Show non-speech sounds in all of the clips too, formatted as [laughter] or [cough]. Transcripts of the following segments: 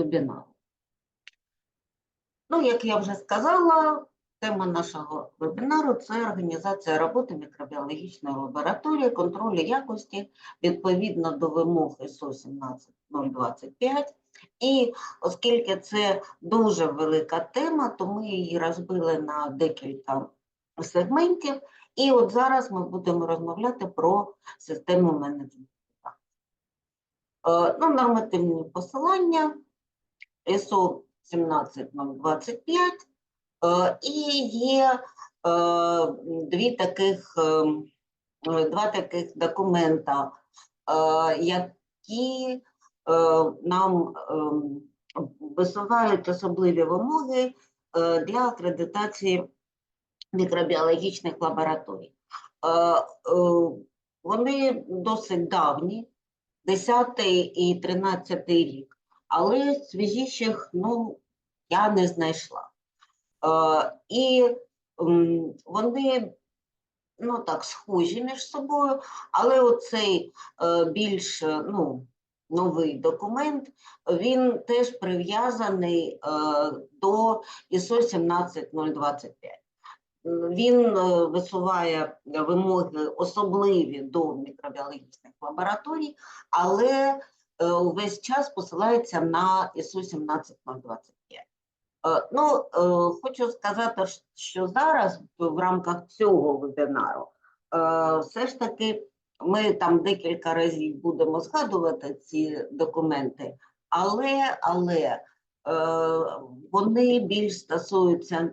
вебінару. Ну, як я вже сказала, тема нашого вебінару це організація роботи мікробіологічної лабораторії, контролю якості відповідно до вимог ISO 17025. І оскільки це дуже велика тема, то ми її розбили на декілька сегментів. І от зараз ми будемо розмовляти про систему менеджменту. Е, Ну, нормативні посилання ISO 17025 е, і є е, дві таких, е, два таких документа, які нам висувають особливі вимоги для акредитації мікробіологічних лабораторій. Вони досить давні, 10 і 13 рік, але свіжіших ну, я не знайшла. Е, І вони ну, так, схожі між собою, але оцей е, більш ну, новий документ, він теж прив'язаний е, до ISO 17025. М, Він е, висуває вимоги особливі до мікробіологічних лабораторій, але увесь час посилається на ISO 17025. Е, Ну, е, хочу сказати, що зараз в рамках цього вебінару е, все ж таки ми там декілька разів будемо згадувати ці документи, але, але е, вони більш стосуються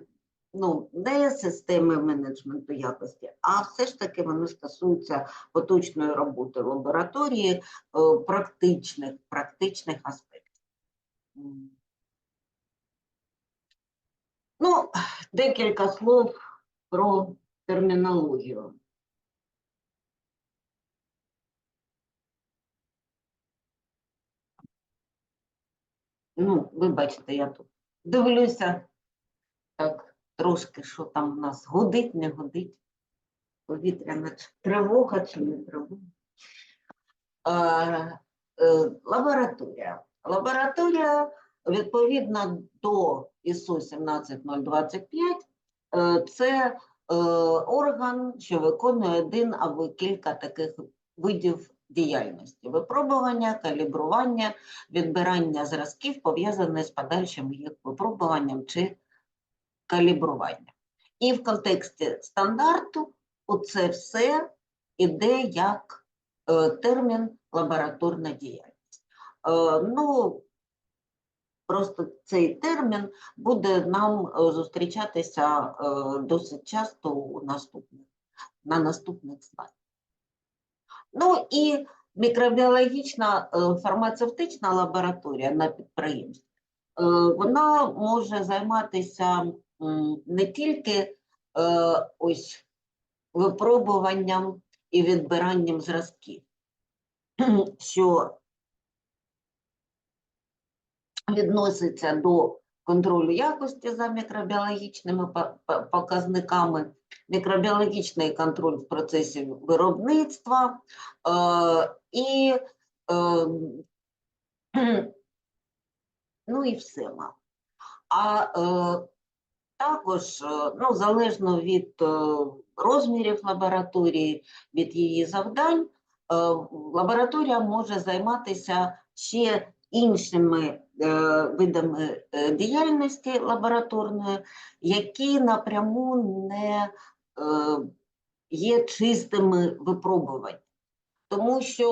ну, не системи менеджменту якості, а все ж таки вони стосуються поточної роботи лабораторії, е, практичних, практичних аспектів. Ну, декілька слов про термінологію. Ну, вибачте, я тут дивлюся так трошки, що там у нас гудить, не гудить. Повітряна ч- тривога чи не тривога. Е, лабораторія. Лабораторія відповідно до ISO 17025 е, це е, орган, що виконує один або кілька таких видів діяльності: випробування, калібрування, відбирання зразків, пов'язаних з подальшим їх випробуванням чи калібруванням. І в контексті стандарту оце все іде як е, термін лабораторна діяльність. Е, ну, просто цей термін буде нам е, зустрічатися досить часто у наступних, на наступних слайдах. Ну і мікробіологічна фармацевтична лабораторія на підприємстві, вона може займатися не тільки е, ось випробуванням і відбиранням зразків, [clears throat] що відноситься до контролю якості за мікробіологічними по- по- показниками, мікробіологічний контроль в процесі виробництва е, і е, [clears throat] ну і все. А також, е, ну, залежно від е, розмірів лабораторії, від її завдань, е, лабораторія може займатися ще іншими видами діяльності лабораторної, які напряму не є чистими випробувань. Тому що